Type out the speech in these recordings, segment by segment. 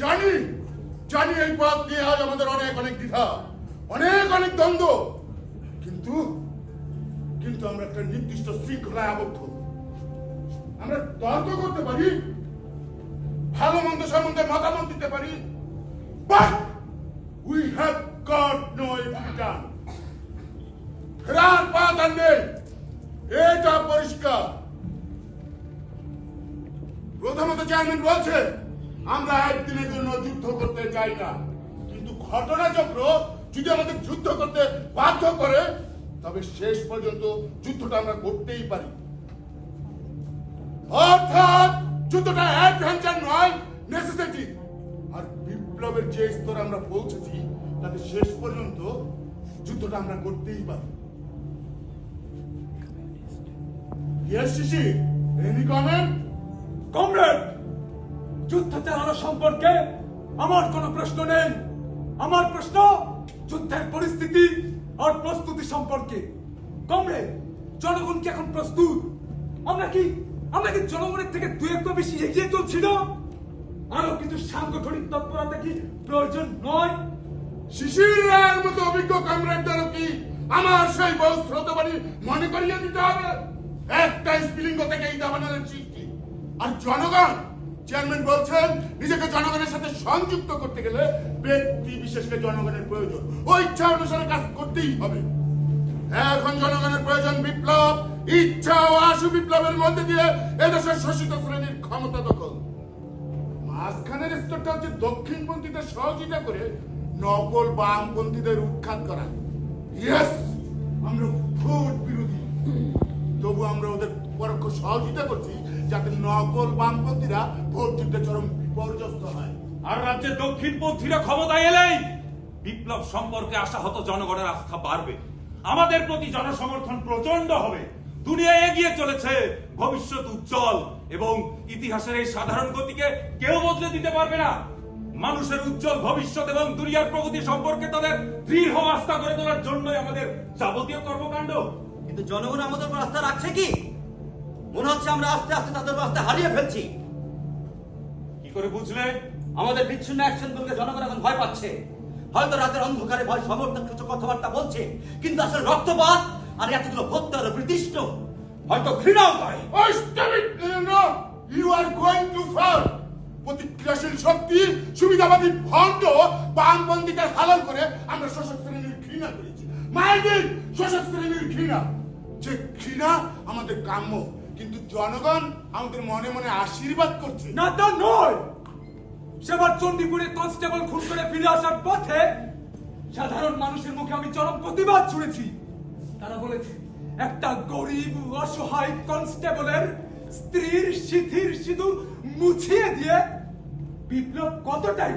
জানি জানি এই পথ নিয়ে আজ আমাদের অনেক অনেক দ্বিধা, অনেক অনেক দ্বন্দ্ব। কিন্তু কিন্তু আমরা একটা নির্দিষ্ট শৃঙ্খলায় আবদ্ধ। আমরা তর্ক করতে পারি, ভালো মন্দ সম্বন্ধে মতামত দিতে পারি we have got no return ফেরার পথ আর নেই। এটা পরিষ্কার। প্রথমত চেয়ারম্যান বলছে আমরা একদিনের জন্য যুদ্ধ করতে চাই না। কিন্তু ঘটনাচক্র যদি আমাদের যুদ্ধ করতে বাধ্য করে তবে শেষ পর্যন্ত যুদ্ধটা আমরা করতেই পারি। অর্থাৎ যুদ্ধটা অ্যাডভেঞ্চার নয় নেসেসিটি আর বিপ্লবের যে স্তরে আমরা পৌঁছেছি তাতে শেষ পর্যন্ত যুদ্ধটা আমরা করতেই পারি। Yes, Shishi. Any comment? Comrade যুদ্ধ চালানো সম্পর্কে আমার কোনো প্রশ্ন নেই। আমার প্রশ্ন যুদ্ধের পরিস্থিতি আর প্রস্তুতি সম্পর্কে। কমরেড, জনগণ কি এখন প্রস্তুত? আমরা কি আমরা কি জনগণের থেকে দু একটু বেশি এগিয়ে চলছি না? আরও কিছু সাংগঠনিক তৎপরতা কি প্রয়োজন নয়? শিশির রায়ের মতো অভিজ্ঞ কমরেডদেরও কি আমার সেই বহু স্রোতবাণী মনে করিয়ে দিতে হবে? একটা স্পিলিঙ্গ থেকে এই দাবানলের সৃষ্টি। আর জনগণ চেয়ারম্যান বলছেন, নিজেকে জনগণের সাথে সংযুক্ত করতে গেলে ব্যক্তি বিশেষকে জনগণের প্রয়োজন। ওই ইচ্ছা অনুসারে কাজ করতেই হবে। এখন জনগণের প্রয়োজন বিপ্লব, ইচ্ছা ও আশু বিপ্লবের মধ্যে দিয়ে এদেশের শোষিত শ্রেণির ক্ষমতা দখল। মাঝখানের স্তরটা হচ্ছে দক্ষিণপন্থীদের সহযোগিতা করে নকল বামপন্থীদের উৎখাত করা। ইয়েস আমরা ভোট বিরোধী। তবু আমরা ওদের পরোক্ষ সহযোগিতা করছি যাতে নকল বামপন্থীরা ভোট যুদ্ধে চরম বিপর্যস্ত হয়। আর রাজ্যের দক্ষিণপন্থীরা ক্ষমতায় এলেই বিপ্লব সম্পর্কে আশাহত জনগণের আস্থা বাড়বে। আমাদের প্রতি জনসমর্থন প্রচণ্ড হবে। দুনিয়া এগিয়ে চলেছে, ভবিষ্যৎ উজ্জ্বল এবং ইতিহাসের এই সাধারণ গতিকে কেউ বদলে দিতে পারবে না। মানুষের উজ্জ্বল ভবিষ্যৎ এবং দুনিয়ার প্রগতি সম্পর্কে তাদের দৃঢ় আস্থা করে তোলার জন্যই আমাদের যাবতীয় কর্মকাণ্ড। কিন্তু জনগণ আমাদের উপর আস্থা রাখছে কি? মনে হচ্ছে আমরা আস্তে আস্তে তাদের আস্থা হারিয়ে ফেলছি। কি করে বুঝলে? আমাদের বিচ্ছিন্ন অ্যাকশন গুলোকে জনগণ এখন ভয় পাচ্ছে। হয়তো রাতের অন্ধকারে ভয় সমর্থক কিছু কথাবার্তা বলছে কিন্তু আসলে রক্তপাত আর এতগুলো হত্যার বিতৃষ্ণ। হয়তো ঘৃণাও করে! You are going too far! প্রতিক্রিয়াশীল শক্তি সুবিধাবাদী ভণ্ড বামপন্থীকে হালাল করে আমরা শোষক শ্রেণির ঘৃণা করেছি। মায়েদের শোষক শ্রেণির ঘৃণা। যে ঘৃণা আমাদের কাম্য। কিন্তু জনগণ আমাদের মনে মনে আশীর্বাদ করছে। না তা নয়। সেবার চণ্ডীপুরে কনস্টেবল খুন করে ফিরে আসার পথে সাধারণ মানুষের মুখে আমি চরম প্রতিবাদ শুনেছি তারা বলেছে একটা গরিব অসহায় কনস্টেবলের স্ত্রীর সিথির সিধু মুছিয়ে দিয়ে বিপ্লব কতটাই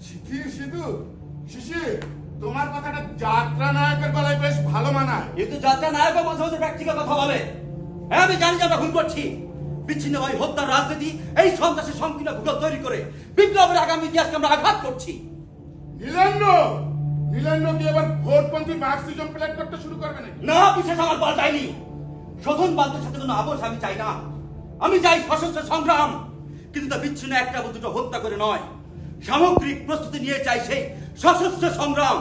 শিথির সিধু শিশির তোমার কথাটা যাত্রা নায়কের গলায় কিন্তু যাত্রা নায়ক মাঝে মাঝে ব্যক্তিগত কথা বলে। হ্যাঁ আমি জানি যে আমরা ভুল করছি। বিচ্ছিন্ন ভাই হত্যার রাজনীতি এই সন্ত্রাসের সংকীর্ণ ভূগোল তৈরি করে বিপ্লবের আগামী ইতিহাসকে আমরা আঘাত করছি। নীলেন্দ্র! নীলেন্দ্র কি এবার ভোটপন্থী মার্কসিজম প্লেট করতে শুরু করবে নাকি? না বিশেষ আমার পাল্টায়নি শোধন বান্ধের সাথে কোনো আপোষ আমি চাই না। আমি চাই সশস্ত্র সংগ্রাম কিন্তু তা বিচ্ছিন্ন একটা দুটো হত্যা করে নয়। সামগ্রিক প্রস্তুতি নিয়ে চাই সেই সশস্ত্র সংগ্রাম।